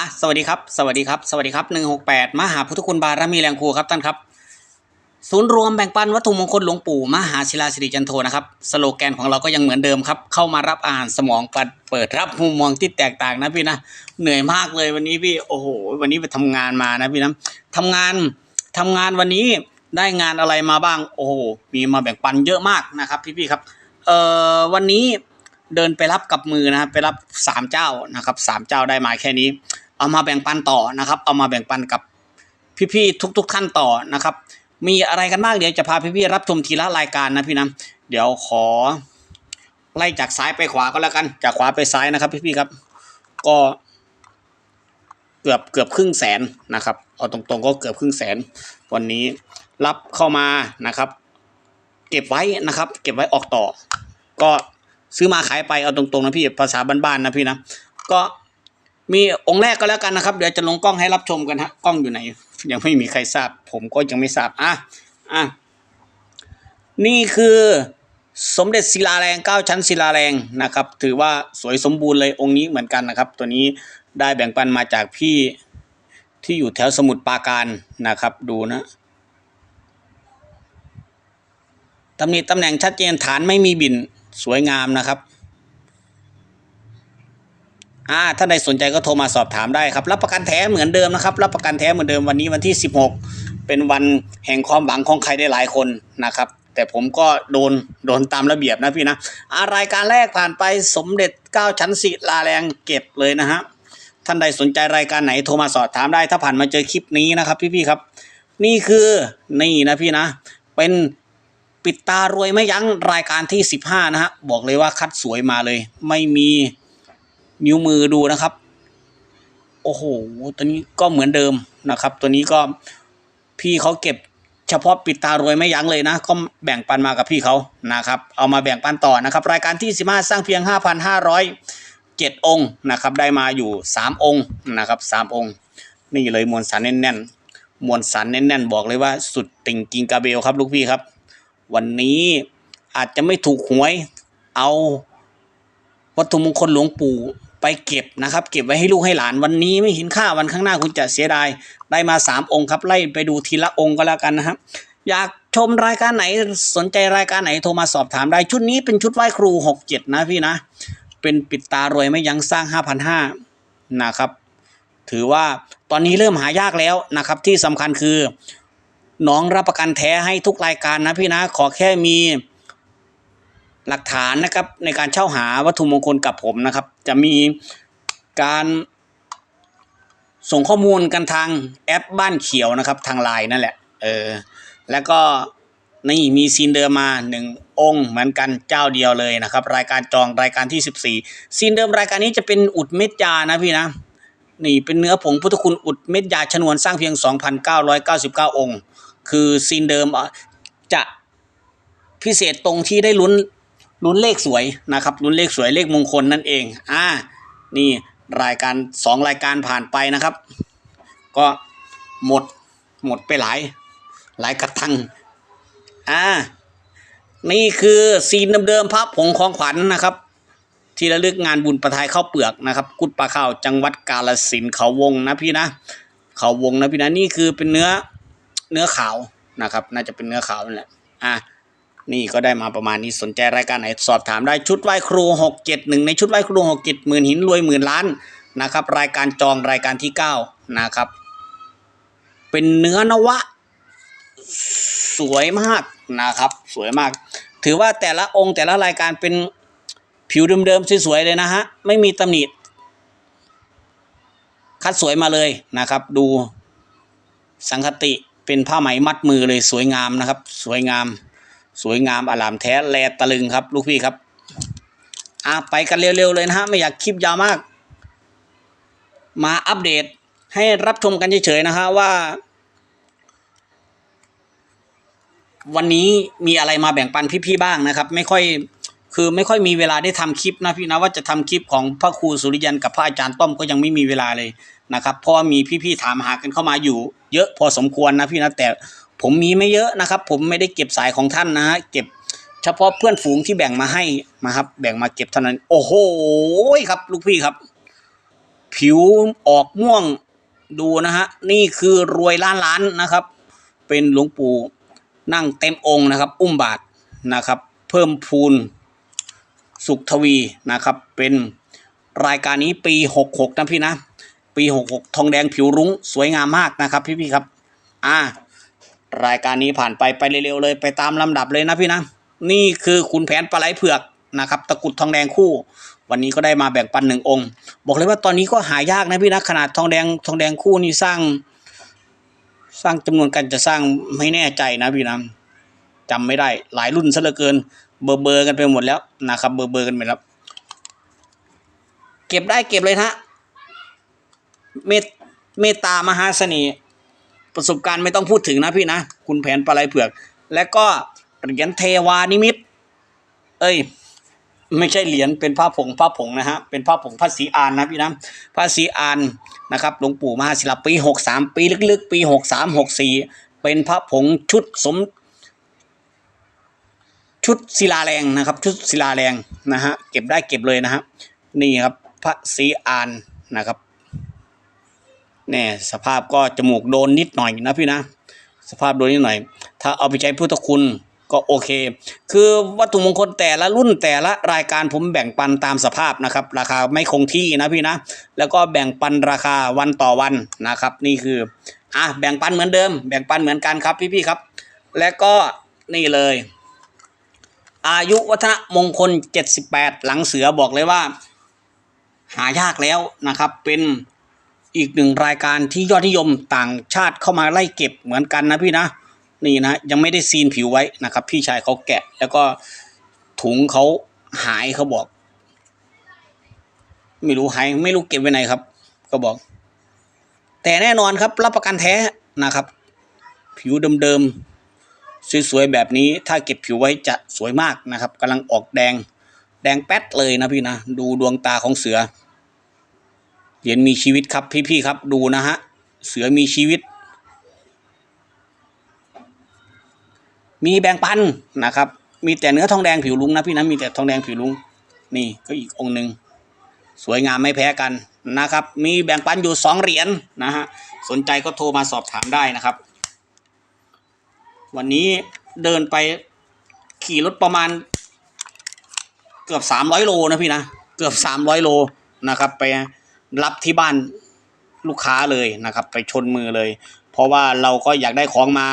อะสวัสดีครับ สวัสดีครับ สวัสดีครับหนึ่งหกแปดมหาพุทธคุณบารมีแรงครูครับท่านครับ ศูนย์รวมแบ่งปันวัตถุมงคลหลวงปู่มหาศิลาสิริจันโทนะครับ สโลแกนของเราก็ยังเหมือนเดิมครับ เข้ามารับอาหารสมองปัดเปิดรับมุมมองที่แตกต่างนะพี่นะ เหนื่อยมากเลยวันนี้พี่ โอ้โห วันนี้ไปทำงานมานะพี่นะทำงานทำงานวันนี้ได้งานอะไรมาบ้าง โอ้โห มีมาแบ่งปันเยอะมากนะครับพี่ๆครับ เอ่อ วันนี้เดินไปรับกับมือนะครับไปรับสามเจ้านะครับสามเจ้าได้มาแค่นี้ เอามาแบ่งปันต่อนะครับ เอามาแบ่งปันกับพี่ๆทุก ๆ ท่านต่อนะครับ มีอะไรกันบ้างเดี๋ยวจะพาพี่ๆรับชมทีละรายการนะพี่นะเดี๋ยวขอ ไล่จากซ้ายไปขวาก็แล้วกัน จากขวาไปซ้ายนะครับ พี่ๆครับ ก็เกือบเกือบครึ่งแสนนะครับเอาตรงๆก็เกือบครึ่งแสน วันนี้รับเข้ามานะครับ เก็บไว้นะครับ เก็บไว้ออกต่อ ก็ซื้อมาขายไปเอาตรงๆนะพี่ภาษาบ้านๆนะพี่นะก็ มีองค์แรกก็แล้วกันนะครับ เดี๋ยวจะลงกล้องให้รับชมกันฮะกล้องอยู่ไหน ยังไม่มีใครทราบ ผมก็ยังไม่ทราบอะอะนี่คือสมเด็จศิลาแรงเก้าชั้นศิลาแรงนะครับ ถือว่าสวยสมบูรณ์เลยองค์นี้เหมือนกันนะครับ ตัวนี้ได้แบ่งปันมาจากพี่ที่อยู่แถวสมุทรปราการนะครับ ดูนะตำหนิตำแหน่งชัดเจนฐานไม่มีบินสวยงามนะครับ อ่าถ้าใดสนใจก็โทรมาสอบถามได้ครับ รับประกันแท้เหมือนเดิมนะครับ รับประกันแท้เหมือนเดิมวันนี้วันที่ 16 เป็นวันแห่งความหวังของใครได้หลายคนนะครับ แต่ผมก็โดนโดนตามระเบียบนะพี่นะอารายการแรกผ่านไปสมเด็จเก้าชั้นศิลาแรงเก็บเลยนะฮะท่านใดสนใจรายการไหนโทรมาสอบถามได้ ถ้าผ่านมาเจอคลิปนี้นะครับ พี่ๆครับ นี่คือนี่นะพี่นะ เป็นปิดตารวยไม่ยั้งรายการที่ 15 นะฮะบอกเลยว่าคัดสวยมาเลย ไม่มี นิ้วมือดูนะครับ โอ้โห ตัวนี้ก็เหมือนเดิมนะครับ ตัวนี้ก็พี่เขาเก็บเฉพาะปิดตารวยไม่ยั้งเลยนะ ก็แบ่งปันมากับพี่เขานะครับ เอามาแบ่งปันต่อนะครับ รายการที่15สร้างเพียง 5,507 องค์นะครับ ได้มาอยู่ 3 องค์นะครับ 3 องค์ นี่เลยมวลสารแน่นๆ มวลสารแน่นๆ บอกเลยว่าสุดติ่งกิงกาเบลครับลูกพี่ครับ วันนี้อาจจะไม่ถูกหวยเอาวัตถุมงคลหลวงปู่ ไปเก็บนะครับ เก็บไว้ให้ลูกให้หลานวันนี้ไม่เห็นค่าวันข้างหน้าคุณจะเสียดายได้มาสามองค์ครับไล่ไปดูทีละองค์ก็แล้วกันนะครับ อยากชมรายการไหนสนใจรายการไหนโทรมาสอบถามได้ชุดนี้เป็นชุดไหว้ครูหกเจ็ดนะพี่นะ เป็นปิดตารวยไม่ยั้งสร้างห้าพันห้านะครับ ถือว่าตอนนี้เริ่มหายากแล้วนะครับ ที่สำคัญคือน้องรับประกันแท้ให้ทุกรายการนะพี่นะขอแค่มี หลักฐานนะครับในการเช่าหาวัตถุมงคลกับผมนะครับ จะมีการส่งข้อมูลกันทางแอปบ้านเขียวนะครับ ทางไลน์นั่นแหละเออแล้วก็นี่มีซีนเดิมมาหนึ่งองค์เหมือนกันเจ้าเดียวเลยนะครับ รายการจองรายการที่สิบสี่ซีนเดิมรายการนี้จะเป็นอุดเม็ดยานะพี่นะนี่เป็นเนื้อผงพุทธคุณอุดเม็ดยาชนวนสร้างเพียง 2,999 องค์ คือซีนเดิมจะพิเศษตรงที่ได้ลุ้น ลุ้นเลขสวยนะครับลุ้นเลขสวยเลขมงคลนั่นเองอ่านี่รายการสองรายการผ่านไปนะครับ ก็หมดหมดไปหลาย หลายกระทังอ่านี่คือซีนเดิมๆพระผงของขวัญนะครับ ที่ระลึกงานบุญประทายข้าวเปลือกนะครับ กุดปลาข้าวจังหวัดกาลสินเขาวงนะพี่นะเขาวงนะพี่นะนี่คือเป็นเนื้อเนื้อขาวนะครับ น่าจะเป็นเนื้อขาวนั่นแหละอะ นี่ก็ได้มาประมาณนี้สนใจรายการไหนสอบถามได้ชุดไหว้ครูหกเจ็ดหนึ่งในชุดไหว้ครูหกเจ็ดหมื่นหินรวยหมื่นล้านนะครับ รายการจองรายการที่เก้านะครับ เป็นเนื้อนวะ สวยมากนะครับ สวยมาก ถือว่าแต่ละองค์แต่ละรายการเป็นผิวเดิมๆสวยๆเลยนะฮะ ไม่มีตำหนิคัดสวยมาเลยนะครับ ดูสังคติเป็นผ้าไหมมัดมือเลยสวยงามนะครับ สวยงาม สวยงามอลามแท้แลตะลึงครับ ลูกพี่ครับอะไปกันเร็วๆเลยนะฮะไม่อยากคลิปยาวมาก มาอัปเดตให้รับชมกันเฉยๆนะฮะว่า วันนี้มีอะไรมาแบ่งปันพี่ๆบ้างนะครับ ไม่ค่อยคือไม่ค่อยมีเวลาได้ทำคลิปนะพี่นะว่าจะทำคลิปของพระครูสุริยันกับพระอาจารย์ต้อมก็ยังไม่มีเวลาเลยนะครับ เพราะว่ามีพี่ๆถามหากันเข้ามาอยู่ เยอะพอสมควรนะพี่นะแต่ ผมมีไม่เยอะนะครับ ผมไม่ได้เก็บสายของท่านนะฮะเก็บเฉพาะเพื่อนฝูงที่แบ่งมาให้มาครับ แบ่งมาเก็บเท่านั้น โอ้โหครับ ลูกพี่ครับ ผิวออกม่วงดูนะฮะนี่คือรวยล้านล้านนะครับ เป็นหลวงปู่นั่งเต็มองค์นะครับ อุ้มบาทนะครับ เพิ่มพูนสุขทวีนะครับ เป็นรายการนี้ปี 66 นะพี่นะ ปี 66 ทองแดงผิวรุ้งสวยงามมากนะครับ พี่ๆครับ อ่า รายการนี้ผ่านไปไปเร็วๆเลยไปตามลำดับเลยนะพี่นะ นี่คือขุนแผนปลาไหลเผือกนะครับตะกุดทองแดงคู่ วันนี้ก็ได้มาแบ่งปันหนึ่งองค์ บอกเลยว่าตอนนี้ก็หายากนะพี่นะขนาดทองแดงทองแดงคู่นี่สร้าง สร้างจำนวนกันจะสร้างไม่แน่ใจนะพี่นะจำไม่ได้หลายรุ่นซะเหลือเกิน เบอร์เบอร์กันไปหมดแล้วนะครับเบอร์เบอร์กันไปแล้ว เก็บได้เก็บเลยนะเมตเมตตามหาเสน่ห์ ประสบการณ์ไม่ต้องพูดถึงนะพี่นะคุณแผนปลาไหลเผือก และก็เหรียญเทวานิมิต เอ้ย ไม่ใช่เหรียญเป็นผ้าผงผ้าผงนะฮะเป็นผ้าผงผ้าสีอานนะพี่นะผ้าสีอานนะครับหลวงปู่มหาศิลปปีหกสามปีลึกๆ ปีหกสามหกสี่เป็นพระผงชุดสม ชุดศิลาแรงนะครับ ชุดศิลาแรงนะฮะเก็บได้เก็บเลยนะฮะนี่ครับพระศรีอานนะครับ เนี่ยสภาพก็จมูกโดนนิดหน่อยนะพี่นะ สภาพโดนนิดหน่อย ถ้าเอาไปใช้พุทธคุณก็โอเค คือวัตถุมงคลแต่ละรุ่นแต่ละรายการผมแบ่งปันตามสภาพนะครับ ราคาไม่คงที่นะพี่นะ แล้วก็แบ่งปันราคาวันต่อวันนะครับ นี่คืออะแบ่งปันเหมือนเดิม แบ่งปันเหมือนกันครับพี่ๆครับ และก็นี่เลย อายุวัฒนมงคล 78 หลังเสือบอกเลยว่า หายากแล้วนะครับ เป็น อีกหนึ่งรายการที่ยอดนิยมต่างชาติเข้ามาไล่เก็บเหมือนกันนะพี่นะ นี่นะยังไม่ได้ซีนผิวไว้นะครับ พี่ชายเขาแกะ แล้วก็ถุงเขาหายเขาบอก ไม่รู้หายไม่รู้เก็บไว้ไหนครับ ก็บอก แต่แน่นอนครับ รับประกันแท้นะครับ ผิวเดิมๆสวยๆแบบนี้ถ้าเก็บผิวไว้จะสวยมากนะครับกำลังออกแดง แดงแป๊ดเลยนะพี่นะ ดูดวงตาของเสือ เหรียญมีชีวิตครับพี่ๆครับดูนะฮะเสือมีชีวิต มีแบ่งปันนะครับ มีแต่เนื้อทองแดงผิวลุงนะพี่นะมีแต่ทองแดงผิวลุง นี่ก็อีกองค์หนึ่งสวยงามไม่แพ้กันนะครับ มีแบ่งปันอยู่สองเหรียญนะฮะสนใจก็โทรมาสอบถามได้นะครับ วันนี้เดินไปขี่รถประมาณ เกือบสามร้อยโลนะพี่นะ เกือบสามร้อยโลนะครับไป รับที่บ้านลูกค้าเลยนะครับ ไปชนมือเลย เพราะว่าเราก็อยากได้ของมา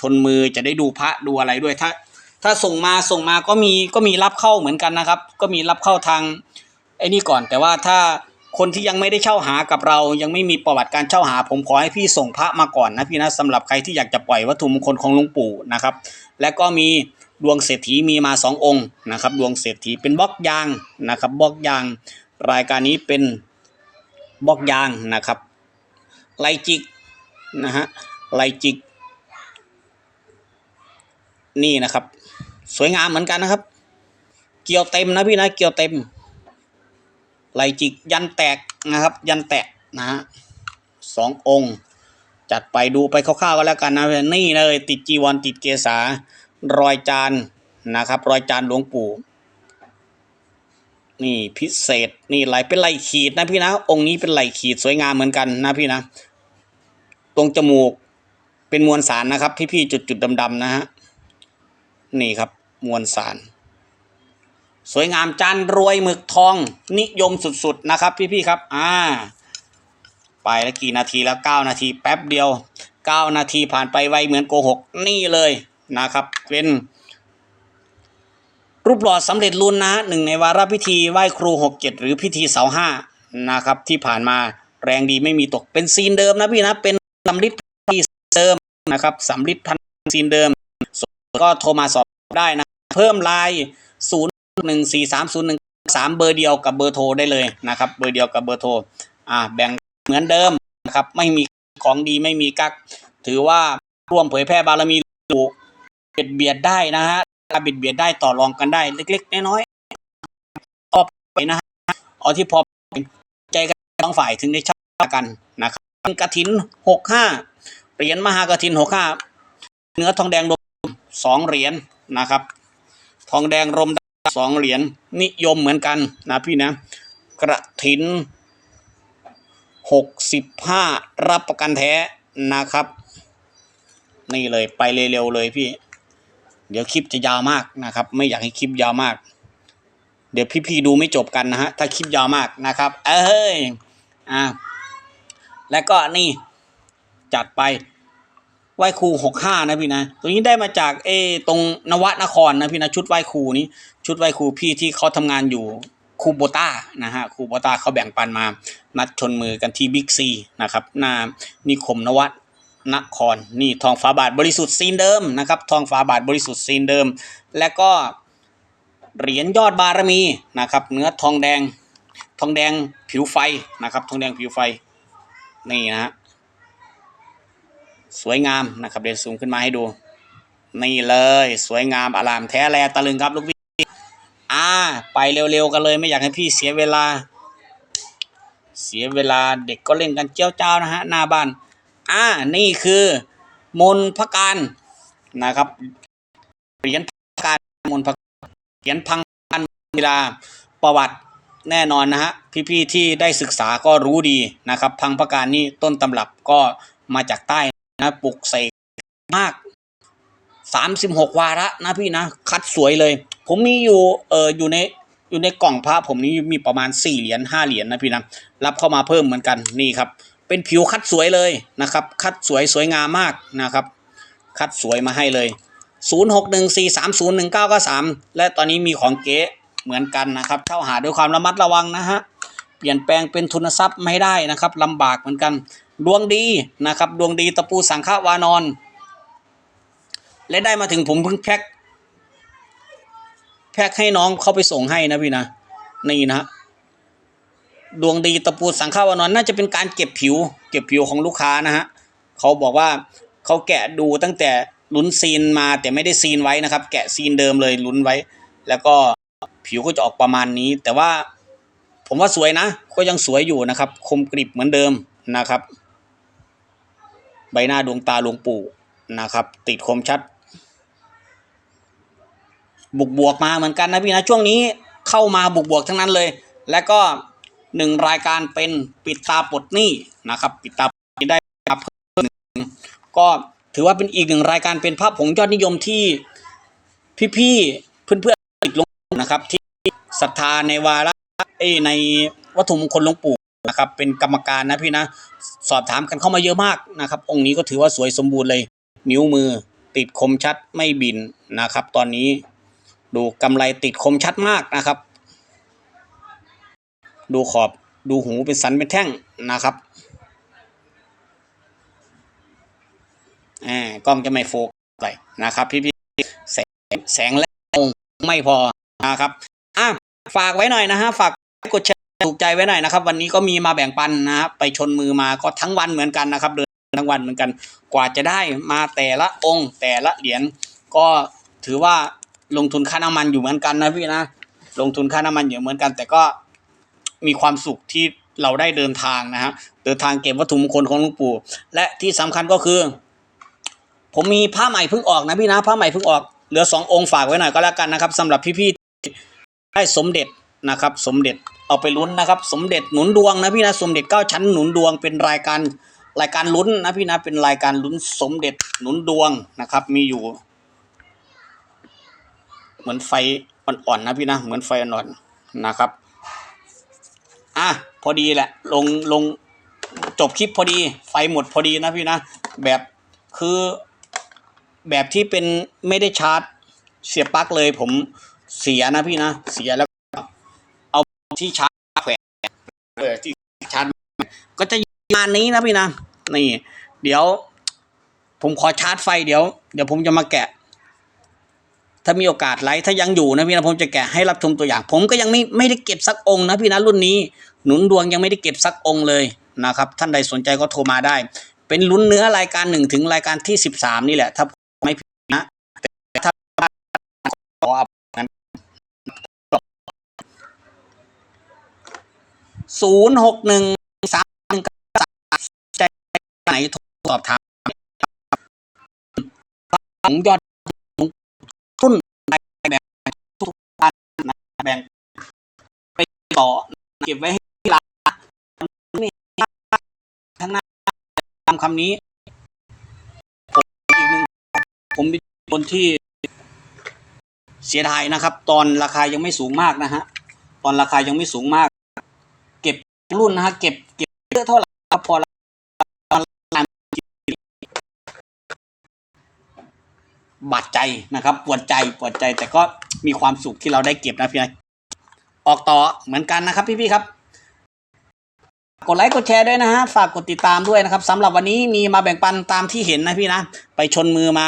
ชนมือจะได้ดูพระดูอะไรด้วยถ้า ถ้าส่งมาส่งมาก็มีก็มีรับเข้าเหมือนกันนะครับ ก็มีรับเข้าทางไอ้นี่ก่อน แต่ว่าถ้าคนที่ยังไม่ได้เช่าหากับเรา ยังไม่มีประวัติการเช่าหา ผมขอให้พี่ส่งพระมาก่อนนะพี่นะสำหรับใครที่อยากจะปล่อยวัตถุมงคลของหลวงปู่นะครับ และก็มีดวงเศรษฐีมีมาสององค์นะครับ ดวงเศรษฐีเป็นบล็อกยางนะครับบล็อกยาง รายการนี้เป็น บล็อกยางนะครับ ไลจิกนะฮะไลจิก นี่นะครับ สวยงามเหมือนกันนะครับ เกี่ยวเต็มนะพี่นะเกี่ยวเต็ม ไลจิกยันแตกนะครับ ยันแตกนะฮะสององค์ จัดไปดูไปคร่าวๆก็แล้วกันนะนี่เลยติดจีวรติดเกษารอยจานนะครับ รอยจานหลวงปู่ นี่พิเศษนี่ไหลเป็นไหลขีดนะพี่นะ องค์นี้เป็นไหลขีดสวยงามเหมือนกันนะพี่นะ ตรงจมูกเป็นมวลสารนะครับพี่ๆจุดๆดำๆนะฮะนี่ครับมวลสาร สวยงามจานรวยหมึกทองนิยมสุดๆนะครับพี่ๆครับ อ่า ไปแล้วกี่นาทีแล้วเก้านาทีแป๊บเดียวเก้านาทีผ่านไปไวเหมือนโกหกนี่เลยนะครับเป็น รูปหล่อสำเร็จรุนนะหนึ่งในวาระพิธีไหว้ครูหกเจ็ดหรือพิธีเสาห้านะครับที่ผ่านมาแรงดีไม่มีตกเป็นซีนเดิมนะพี่นะเป็นสำลิดที่เดิมนะครับสำลิดพันซีนเดิมก็โทรมาสอบได้นะ เพิ่มไลน์ศูนย์หนึ่งสี่สามศูนย์หนึ่งสามเบอร์เดียวกับเบอร์โทรได้เลยนะครับเบอร์เดียวกับเบอร์โทรอ่าแบ่งเหมือนเดิมนะครับไม่มีของดีไม่มีกัก ถือว่าร่วมเผยแพร่บารมีหลวงปู่เบียดเบียดได้นะฮะ บียดเบียดได้ต่อรองกันได้เล็กๆน้อยๆออไปนะฮะเอาที่พอใจกันสองฝ่ายถึงได้ช่ากันนะครับกระถินหกห้าเหรียญมหากระถินหกห้าเนื้อทองแดงรวมสองเหรียญนะครับ ทองแดงรมสองเหรียญนิยมเหมือนกันนะพี่นะ กระถินหกสิบห้ารับประกันแท้นะครับ นี่เลยไปเร็วๆเลยพี่ เดี๋ยวคลิปจะยาวมากนะครับ ไม่อยากให้คลิปยาวมาก เดี๋ยวพี่ๆดูไม่จบกันนะฮะถ้าคลิปยาวมากนะครับ เอ้ยอ่าแล้วก็นี่จัดไปไหว้ครูหกห้านะพี่นะตัวนี้ได้มาจากเอตรงนวนครนะพี่นะชุดไหว้ครูนี้ ชุดไหว้ครูพี่ที่เขาทำงานอยู่คูโบต้านะฮะคูโบต้าเขาแบ่งปันมา นัดชนมือกันที่บิ๊กซีนะครับหน้านิคมนว นครนี่ทองฝาบาทบริสุทธิ์ซีนเดิมนะครับทองฝาบาทบริสุทธิ์ซีนเดิม และก็เหรียญยอดบารมีนะครับเนื้อทองแดงทองแดงผิวไฟนะครับทองแดงผิวไฟนี่นะฮะสวยงามนะครับเดี๋ยวซูมขึ้นมาให้ดู นี่เลยสวยงามอลามแท้แลตะลึงครับลูกพี่อ่าไปเร็วๆกันเลยไม่อยากให้พี่เสียเวลา เสียเวลาเด็กก็เล่นกันเจ้าเจ้านะฮะหน้าบ้าน อ่า นี่คือมนพการนะครับ เหรียญพักการมนพเหรียญพังการเวลาประวัติแน่นอนนะฮะ พี่ๆที่ได้ศึกษาก็รู้ดีนะครับ พังพการนี่ต้นตำรับก็มาจากใต้นะปลุกใส่มากสามสิบหกวาระนะพี่นะ คัดสวยเลย ผมมีอยู่เอออยู่ในอยู่ในกล่องพระผมนี้มีประมาณสี่เหรียญห้าเหรียญนะพี่นะรับเข้ามาเพิ่มเหมือนกันนี่ครับ เป็นผิวคัดสวยเลยนะครับ คัดสวยสวยงามมากนะครับ คัดสวยมาให้เลย 0614301993 และตอนนี้มีของเก๊เหมือนกันนะครับเข้าหาด้วยความระมัดระวังนะฮะเปลี่ยนแปลงเป็นทุนทรัพย์ไม่ได้นะครับลำบากเหมือนกัน ดวงดีนะครับ ดวงดีตะปูสังฆวานอน และได้มาถึงผมเพิ่งแพ็คแพ็คให้น้องเขาไปส่งให้นะพี่นะนี่นะฮะ ดวงดีตะปูสังฆาวานอนน่าจะเป็นการเก็บผิว เก็บผิวของลูกค้านะฮะเขาบอกว่าเขาแกะดูตั้งแต่ลุ้นซีนมาแต่ไม่ได้ซีนไว้นะครับ แกะซีนเดิมเลยลุ้นไว้ แล้วก็ผิวก็จะออกประมาณนี้ แต่ว่าผมว่าสวยนะ ก็ยังสวยอยู่นะครับ คมกริบเหมือนเดิมนะครับ ใบหน้าดวงตาหลวงปู่นะครับ ติดคมชัด บุกบวกมาเหมือนกันนะพี่นะช่วงนี้เข้ามาบุกบวกทั้งนั้นเลย แล้วก็ หนึ่งรายการเป็นปิดตาปลดหนี้นะครับปิดตาปลดหนี้ได้มาเพิ่มหนึ่งก็ถือว่าเป็นอีกหนึ่งรายการเป็นภาพผงยอดนิยมที่พี่ๆเพื่อนๆติดลงนะครับ ที่ศรัทธาในวาระเอในวัตถุมงคลหลวงปู่นะครับ เป็นกรรมการนะพี่นะ สอบถามกันเข้ามาเยอะมากนะครับ องค์นี้ก็ถือว่าสวยสมบูรณ์เลย นิ้วมือติดคมชัดไม่บินนะครับ ตอนนี้ดูกำไรติดคมชัดมากนะครับ ดูขอบดูหูเป็นสันเป็นแท่งนะครับอ่ากล้องจะไม่โฟกัสเลยนะครับ พี่พี่แสงแสงและองไม่พอนะครับอะฝากไว้หน่อยนะฮะฝากกดแชร์ถูกใจไว้หน่อยนะครับ วันนี้ก็มีมาแบ่งปันนะครับไปชนมือมาก็ทั้งวันเหมือนกันนะครับเดินทั้งวันเหมือนกันกว่าจะได้มาแต่ละองค์แต่ละเหรียญก็ถือว่าลงทุนค่าน้ำมันอยู่เหมือนกันนะพี่นะลงทุนค่าน้ำมันอยู่เหมือนกัน แต่ก็ มีความสุขที่เราได้เดินทางนะฮะเดินทางเก็บวัตถุมงคลของหลวงปู่ และที่สำคัญก็คือ ผมมีผ้าใหม่เพิ่งออกนะพี่นะผ้าใหม่เพิ่งออกเหลือสององค์ฝากไว้หน่อยก็แล้วกันนะครับสำหรับพี่ๆที่ได้สมเด็จนะครับ สมเด็จเอาไปลุ้นนะครับ สมเด็จหนุนดวงนะพี่นะสมเด็จเก้าชั้นหนุนดวงเป็นรายการรายการลุ้นนะพี่นะเป็นรายการลุ้นสมเด็จหนุนดวงนะครับ มีอยู่ เหมือนไฟอ่อนๆนะพี่นะเหมือนไฟอ่อนๆนะครับ อะพอดีแหละ ลงลงจบคลิปพอดี ไฟหมดพอดีนะพี่นะ แบบคือแบบที่เป็นไม่ได้ชาร์จ เสียบปลั๊กเลยผมเสียนะพี่นะ เสียแล้ว เอาที่ชาร์จแขวนเออที่ชาร์จก็จะประมาณนี้นะพี่นะ นี่ เดี๋ยว ผมขอชาร์จไฟเดี๋ยว เดี๋ยวผมจะมาแกะ ถ้ามีโอกาสไลฟ์ถ้ายังอยู่นะพี่นะผมจะแกะให้รับชมตัวอย่าง ผมก็ยังไม่ไม่ได้เก็บสักองค์นะพี่นะรุ่นนี้หนุนดวงยังไม่ได้เก็บสักองค์เลยนะครับท่านใดสนใจก็โทรมาได้ เป็นลุ้นเนื้อรายการหนึ่งถึงรายการที่สิบสามนี่แหละ ถ้าไม่ผิดนะแต่ถ้าขอเอางั้นศูนย์หกหนึ่งสามหนึ่งสามใจไหนโทรสอบถามของยอด รุ่นในแบบทุกท่านนะแบ่งไปต่อเก็บไว้ให้ร้านนี่ำคำนี้ ผมอีกหนึ่งผมเป็นคนที่เสียดายนะครับ ตอนราคายังไม่สูงมากนะฮะ ตอนราคายังไม่สูงมาก เก็บรุ่นนะฮะ เก็บเก็บเยอะเท่าไหร่ครับพอราคา บาดใจนะครับ ปวดใจปวดใจแต่ก็มีความสุขที่เราได้เก็บนะพี่นะออกต่อเหมือนกันนะครับ พี่ๆครับ กดไลค์กดแชร์ด้วยนะฮะฝากกดติดตามด้วยนะครับสำหรับวันนี้มีมาแบ่งปันตามที่เห็นนะพี่นะ ไปชนมือมา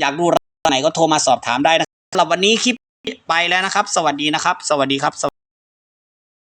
อยากดูร้านไหนก็โทรมาสอบถามได้นะสำหรับวันนี้คลิปไปแล้วนะครับ สวัสดีนะครับ สวัสดีครับ